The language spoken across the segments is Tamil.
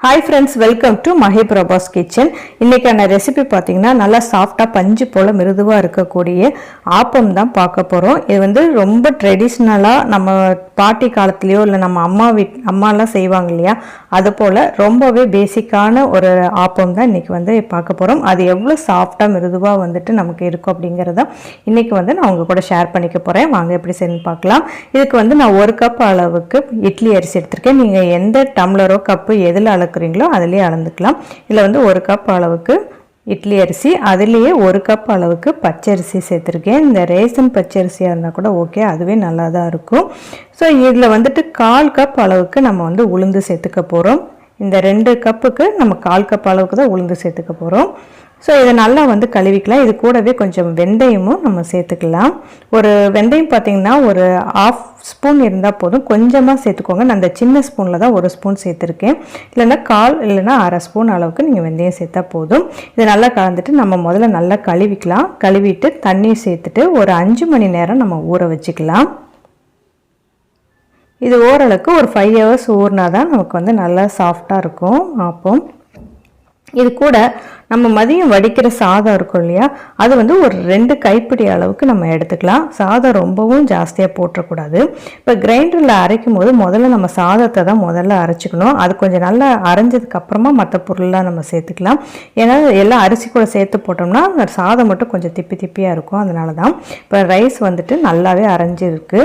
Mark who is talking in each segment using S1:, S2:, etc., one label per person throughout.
S1: Hi friends welcome to Mahe Prabhas kitchen இன்றைக்கான ரெசிபி பார்த்தீங்கன்னா நல்லா சாஃப்டாக பஞ்சு போல் மிருதுவாக இருக்கக்கூடிய ஆப்பம் தான் பார்க்க போகிறோம் இது வந்து ரொம்ப ட்ரெடிஷ்னலாக நம்ம பாட்டி காலத்துலேயோ இல்லை நம்ம அம்மா வீட் அம்மாலாம் செய்வாங்க இல்லையா? அது போல் ரொம்பவே பேசிக்கான ஒரு ஆப்பம் தான் இன்றைக்கி வந்து பார்க்க போகிறோம் அது எவ்வளோ சாஃப்டாக மிருதுவாக வந்துட்டு நமக்கு இருக்கும் அப்படிங்கிறத இன்றைக்கி வந்து நான் உங்கள் கூட ஷேர் பண்ணிக்க போகிறேன் வாங்க எப்படி செய்யணும்னு பார்க்கலாம். இதுக்கு வந்து நான் ஒரு கப் அளவுக்கு இட்லி அரிசி எடுத்திருக்கேன். நீங்கள் எந்த டம்ளரோ கப்பு எதில் அளக்குறீங்களோ அதிலே அளந்துக்கலாம். இதில் வந்து ஒரு கப் அளவுக்கு இட்லி அரிசி அதுலேயே ஒரு கப் அளவுக்கு பச்சரிசி சேர்த்துருக்கேன். இந்த ரேசன் பச்சரிசியாக இருந்தால் கூட ஓகே அதுவே நல்லா தான் இருக்கும். ஸோ இதில் வந்துட்டு கால் கப் அளவுக்கு நம்ம வந்து உளுந்து சேர்த்துக்க போகிறோம் இந்த ரெண்டு கப்புக்கு நம்ம கால் கப் அளவுக்கு தான் உளுந்து சேர்த்துக்க போகிறோம் ஸோ இதை நல்லா வந்து கழுவிக்கலாம். இது கூடவே கொஞ்சம் வெந்தயமும் நம்ம சேர்த்துக்கலாம். ஒரு வெந்தயம் பார்த்திங்கன்னா ஒரு ஆஃப் ஸ்பூன் இருந்தால் போதும். கொஞ்சமாக சேர்த்துக்கோங்க. நான் அந்த சின்ன ஸ்பூனில் தான் ஒரு ஸ்பூன் சேர்த்துருக்கேன். இல்லைன்னா கால் இல்லைன்னா அரை ஸ்பூன் அளவுக்கு நீங்கள் வெந்தயம் சேர்த்தா போதும். இதை நல்லா கலந்துட்டு நம்ம முதல்ல நல்லா கழுவிக்கலாம். கழுவிட்டு தண்ணி சேர்த்துட்டு ஒரு அஞ்சு மணி நேரம் நம்ம ஊற வச்சுக்கலாம். இது ஓரளவுக்கு ஒரு ஃபைவ் ஹவர்ஸ் ஊறினா தான் நமக்கு வந்து நல்லா சாஃப்டாக இருக்கும். அப்போ இது கூட நம்ம மதியம் வடிக்கிற சாதம் இருக்கும் இல்லையா? அது வந்து ஒரு ரெண்டு கைப்பிடி அளவுக்கு நம்ம எடுத்துக்கலாம். சாதம் ரொம்பவும் ஜாஸ்தியாக போட்டுறக்கூடாது இப்போ கிரைண்டரில் அரைக்கும் போது முதல்ல நம்ம சாதத்தை தான் முதல்ல அரைச்சிக்கணும். அது கொஞ்சம் நல்லா அரைஞ்சதுக்கப்புறமா மற்ற பொருள்லாம் நம்ம சேர்த்துக்கலாம். ஏன்னா எல்லாம் அரிசி கூட சேர்த்து போட்டோம்னா சாதம் மட்டும் கொஞ்சம் திப்பி திப்பியாக இருக்கும். அதனால தான் இப்போ ரைஸ் வந்துட்டு நல்லாவே அரைஞ்சிருக்கு.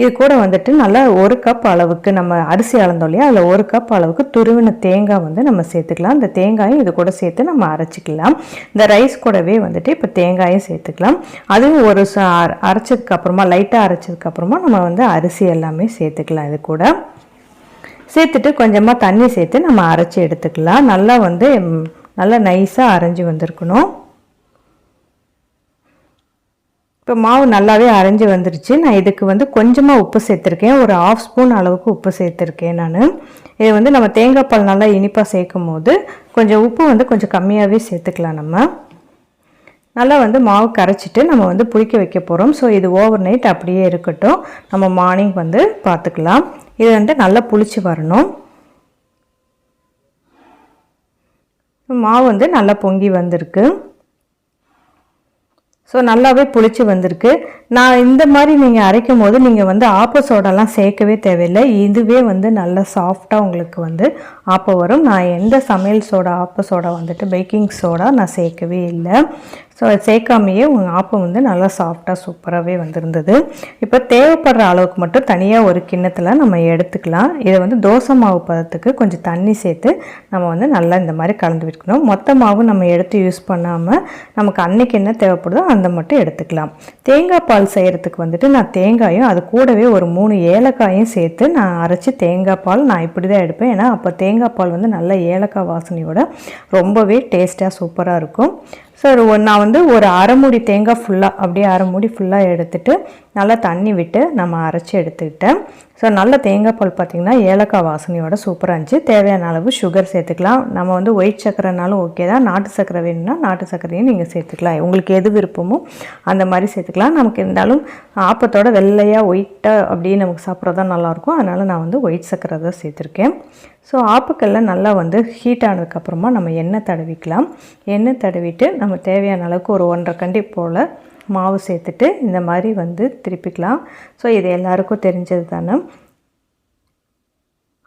S1: இது கூட வந்துட்டு நல்லா ஒரு கப் அளவுக்கு நம்ம அரிசி அளந்தோம் இல்லையா? அதில் ஒரு கப் அளவுக்கு துருவின தேங்காய் வந்து நம்ம சேர்த்துக்கலாம். இந்த தேங்காயும் இது கூட சேர்த்து நம்ம அரைச்சிக்கலாம். இந்த ரைஸ் கூடவே வந்துட்டு இப்போ தேங்காயும் சேர்த்துக்கலாம். அதுவும் ஒரு அரைச்சதுக்கு அப்புறமா லைட்டாக அரைச்சதுக்கு அப்புறமா நம்ம வந்து அரிசி எல்லாமே சேர்த்துக்கலாம் இது கூட. சேர்த்துட்டு கொஞ்சமாக தண்ணி சேர்த்து நம்ம அரைச்சி எடுத்துக்கலாம். நல்லா வந்து நல்லா நைஸாக அரைஞ்சி வந்திருக்கணும். இப்போ மாவு நல்லாவே அரைஞ்சி வந்துருச்சு. நான் இதுக்கு வந்து கொஞ்சமாக உப்பு சேர்த்துருக்கேன். ஒரு ஆஃப் ஸ்பூன் அளவுக்கு உப்பு சேர்த்துருக்கேன் நான். இது வந்து நம்ம தேங்காய் பால் நல்லா இனிப்பாக சேர்க்கும் போது கொஞ்சம் உப்பு வந்து கொஞ்சம் கம்மியாகவே சேர்த்துக்கலாம் நம்ம. நல்லா வந்து மாவு கரைச்சிட்டு நம்ம வந்து புளிக்க வைக்க போகிறோம் ஸோ இது ஓவர் நைட் அப்படியே இருக்கட்டும். நம்ம மார்னிங் வந்து பார்த்துக்கலாம். இது வந்து நல்லா புளிச்சு வரணும். மாவு வந்து நல்லா பொங்கி வந்திருக்கு. ஸோ நல்லாவே புளிச்சு வந்திருக்கு. நான் இந்த மாதிரி நீங்கள் அரைக்கும் போது நீங்கள் வந்து ஆப்ப சோடாலாம் சேர்க்கவே தேவையில்லை. இதுவே வந்து நல்லா சாஃப்டாக உங்களுக்கு வந்து ஆப்பம் வரும். நான் எந்த சமையல் சோடா ஆப்ப சோடா வந்துட்டு பேக்கிங் சோடா நான் சேர்க்கவே இல்லை. ஸோ அதை சேர்க்காமையே உங்கள் ஆப்பம் வந்து நல்லா சாஃப்டாக சூப்பராகவே வந்திருந்தது. இப்போ தேவைப்படுற அளவுக்கு மட்டும் தனியாக ஒரு கிண்ணத்தில் நம்ம எடுத்துக்கலாம். இதை வந்து தோசை மாவு பதத்துக்கு கொஞ்சம் தண்ணி சேர்த்து நம்ம வந்து நல்லா இந்த மாதிரி கலந்து விற்கணும் மொத்த மாவு நம்ம எடுத்து யூஸ் பண்ணாமல் நமக்கு அன்றைக்கி என்ன தேவைப்படுதோ அந்த மட்டும் எடுத்துக்கலாம். தேங்காய் பால் செய்கிறதுக்கு வந்துட்டு நான் தேங்காயும் அது கூடவே ஒரு மூணு ஏலக்காயும் சேர்த்து நான் அரைச்சி தேங்காய் பால் நான் இப்படி தான் எடுப்பேன். ஏன்னா அப்போ தேங்காய் பால் வந்து நல்ல ஏலக்காய் வாசனையோட ரொம்பவே டேஸ்ட்டாக சூப்பராக இருக்கும். ஸோ நான் வந்து ஒரு அரைமுடி தேங்காய் ஃபுல்லாக அப்படியே அரைமுடி ஃபுல்லாக எடுத்துகிட்டு நல்லா தண்ணி விட்டு நம்ம அரைச்சி எடுத்துக்கிட்டேன். ஸோ நல்ல தேங்காய் பால் பார்த்திங்கன்னா ஏலக்காய் வாசனையோட சூப்பராக இருந்துச்சு. தேவையான அளவு சுகர் சேர்த்துக்கலாம். நம்ம வந்து ஒயிட் சக்கரைனாலும் ஓகே தான். நாட்டு சக்கரை வேணும்னா நாட்டு சக்கரையும் நீங்கள் சேர்த்துக்கலாம். உங்களுக்கு எது விருப்பமோ அந்த மாதிரி சேர்த்துக்கலாம். நமக்கு இருந்தாலும் ஆப்பத்தோட வெள்ளையாக ஒயிட்டாக அப்படியே நமக்கு சாப்பிட்றது தான் நல்லாயிருக்கும் அதனால் நான் வந்து ஒயிட் சக்கரை தான் சேர்த்துருக்கேன். ஸோ ஆப்புக்கல்ல நல்லா வந்து ஹீட் ஆனதுக்கப்புறமா நம்ம எண்ணெய் தடவிக்கலாம். எண்ணெய் தடவிட்டு நம்ம தேவையான அளவுக்கு ஒரு ஒன்றரை கண்டி போல் மாவு சேர்த்துட்டு இந்த மாதிரி வந்து திருப்பிக்கலாம். ஸோ இது எல்லாருக்கும் தெரிஞ்சது தானே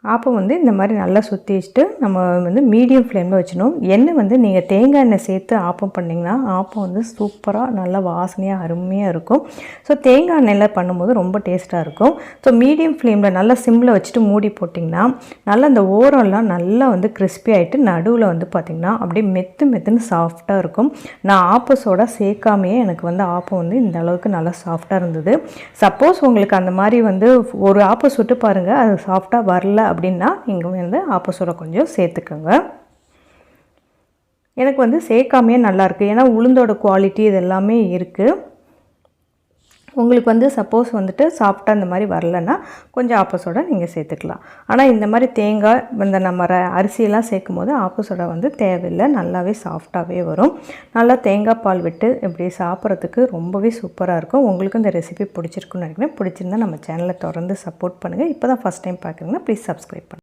S1: ஆப்பம் வந்து இந்த மாதிரி நல்லா சுற்றி வச்சுட்டு நம்ம வந்து மீடியம் ஃப்ளேமில் வச்சிடணும். எண்ணெய் வந்து நீங்கள் தேங்காய் எண்ணெய் சேர்த்து ஆப்பம் பண்ணிங்கன்னா ஆப்பம் வந்து சூப்பராக நல்லா வாசனையாக அருமையாக இருக்கும். ஸோ தேங்காய் எண்ணெயில் பண்ணும்போது ரொம்ப டேஸ்ட்டாக இருக்கும். ஸோ மீடியம் ஃப்ளேமில் நல்லா சிம்மில் வச்சுட்டு மூடி போட்டிங்கன்னா நல்லா அந்த ஓரம்லாம் நல்லா வந்து கிறிஸ்பி ஆகிட்டு நடுவில் வந்து பார்த்திங்கன்னா அப்படியே மெத்து மெத்துன்னு சாஃப்டாக இருக்கும். நான் ஆப்பஸோட சேர்க்காமையே எனக்கு வந்து ஆப்பம் வந்து இந்த அளவுக்கு நல்லா சாஃப்டாக இருந்தது. சப்போஸ் உங்களுக்கு அந்த மாதிரி வந்து ஒரு ஆப்பம் சுட்டு பாருங்கள் அது சாஃப்டாக வரல அப்படின்னா நீங்கள் வந்து ஆப்போசோட கொஞ்சம் சேர்த்துக்கோங்க. எனக்கு வந்து சேர்க்காமையே நல்லாயிருக்கு ஏன்னா உளுந்தோட குவாலிட்டி இது எல்லாமே இருக்குது உங்களுக்கு வந்து சப்போஸ் வந்துட்டு சாஃப்ட்டாக இந்த மாதிரி வரலன்னா கொஞ்சம் ஆப்போசோட நீங்கள் சேர்த்துக்கலாம். ஆனால் இந்த மாதிரி தேங்காய் இந்த நம்ம அரிசியெல்லாம் சேர்க்கும் போது ஆப்போசோடா வந்து தேவையில்லை. நல்லாவே சாஃப்டாகவே வரும். நல்லா தேங்காய் பால் விட்டு இப்படி சாப்பிட்றதுக்கு ரொம்பவே சூப்பராக இருக்கும். உங்களுக்கு இந்த ரெசிபி பிடிச்சிருக்குன்னு நினைக்கிறேன். பிடிச்சிருந்தா நம்ம சேனலை தொடர்ந்து சப்போர்ட் பண்ணுங்கள் இப்போ தான் ஃபஸ்ட் டைம் பார்க்குறீங்கன்னா ப்ளீஸ் சப்ஸ்கிரைப் பண்ணுங்கள்